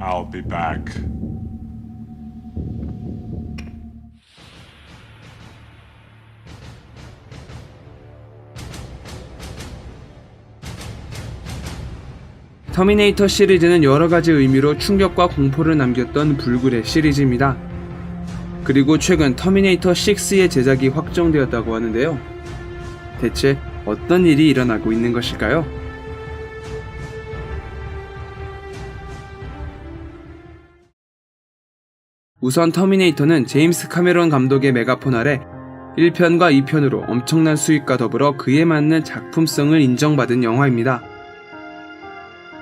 I'll be back. 터미네이터 시리즈는 여러 가지 의미로 충격과 공포를 남겼던 불굴의 시리즈입니다. 그리고 최근 터미네이터 6의 제작이 확정되었다고 하는데요. 대체 어떤 일이 일어나고 있는 것일까요? 우선 터미네이터는 제임스 카메론 감독의 메가폰 아래 1편과 2편으로 엄청난 수익과 더불어 그에 맞는 작품성을 인정받은 영화입니다.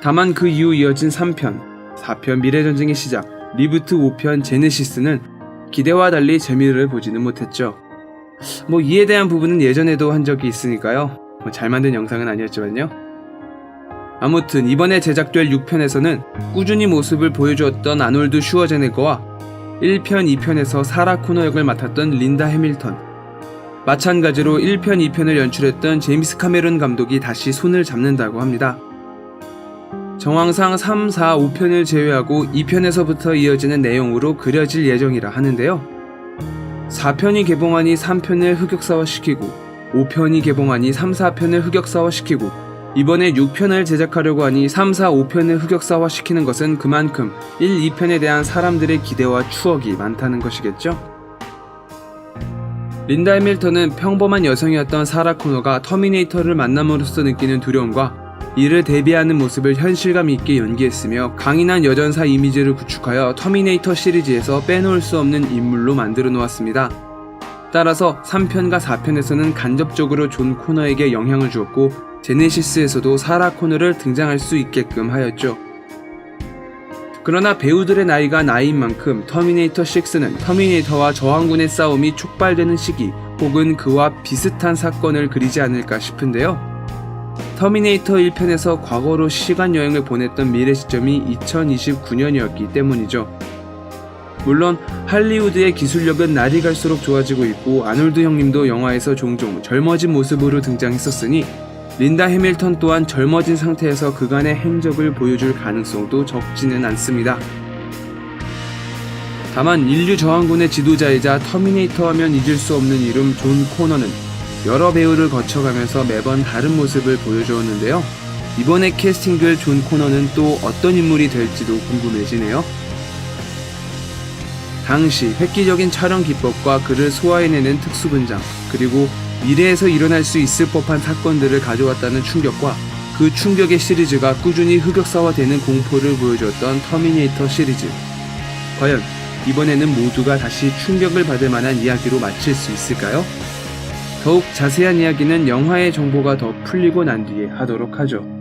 다만 그 이후 이어진 3편, 4편 미래전쟁의 시작, 리부트 5편 제네시스는 기대와 달리 재미를 보지는 못했죠. 뭐 이에 대한 부분은 예전에도 한 적이 있으니까요. 뭐 잘 만든 영상은 아니었지만요. 아무튼 이번에 제작될 6편에서는 꾸준히 모습을 보여주었던 아놀드 슈워제네거와 1편, 2편에서 사라 코너 역을 맡았던 린다 해밀턴 마찬가지로 1편, 2편을 연출했던 제임스 카메론 감독이 다시 손을 잡는다고 합니다. 정황상 3, 4, 5편을 제외하고 2편에서부터 이어지는 내용으로 그려질 예정이라 하는데요. 4편이 개봉하니 3편을 흑역사화시키고 5편이 개봉하니 3, 4편을 흑역사화시키고 이번에 6편을 제작하려고 하니 3, 4, 5편을 흑역사화시키는 것은 그만큼 1, 2편에 대한 사람들의 기대와 추억이 많다는 것이겠죠? 린다 해밀턴은 평범한 여성이었던 사라 코너가 터미네이터를 만남으로써 느끼는 두려움과 이를 대비하는 모습을 현실감 있게 연기했으며 강인한 여전사 이미지를 구축하여 터미네이터 시리즈에서 빼놓을 수 없는 인물로 만들어 놓았습니다. 따라서 3편과 4편에서는 간접적으로 존 코너에게 영향을 주었고 제네시스에서도 사라 코너를 등장할 수 있게끔 하였죠. 그러나 배우들의 나이가 나이인 만큼 터미네이터 6는 터미네이터와 저항군의 싸움이 촉발되는 시기 혹은 그와 비슷한 사건을 그리지 않을까 싶은데요. 터미네이터 1편에서 과거로 시간 여행을 보냈던 미래 시점이 2029년이었기 때문이죠. 물론 할리우드의 기술력은 날이 갈수록 좋아지고 있고 아놀드 형님도 영화에서 종종 젊어진 모습으로 등장했었으니 린다 해밀턴 또한 젊어진 상태에서 그간의 행적을 보여줄 가능성도 적지는 않습니다. 다만 인류 저항군의 지도자이자 터미네이터 하면 잊을 수 없는 이름 존 코너는 여러 배우를 거쳐가면서 매번 다른 모습을 보여주었는데요. 이번에 캐스팅될 존 코너는 또 어떤 인물이 될지도 궁금해지네요. 당시 획기적인 촬영 기법과 그를 소화해내는 특수 분장, 그리고 미래에서 일어날 수 있을 법한 사건들을 가져왔다는 충격과 그 충격의 시리즈가 꾸준히 흑역사화되는 공포를 보여주었던 터미네이터 시리즈. 과연 이번에는 모두가 다시 충격을 받을 만한 이야기로 마칠 수 있을까요? 더욱 자세한 이야기는 영화의 정보가 더 풀리고 난 뒤에 하도록 하죠.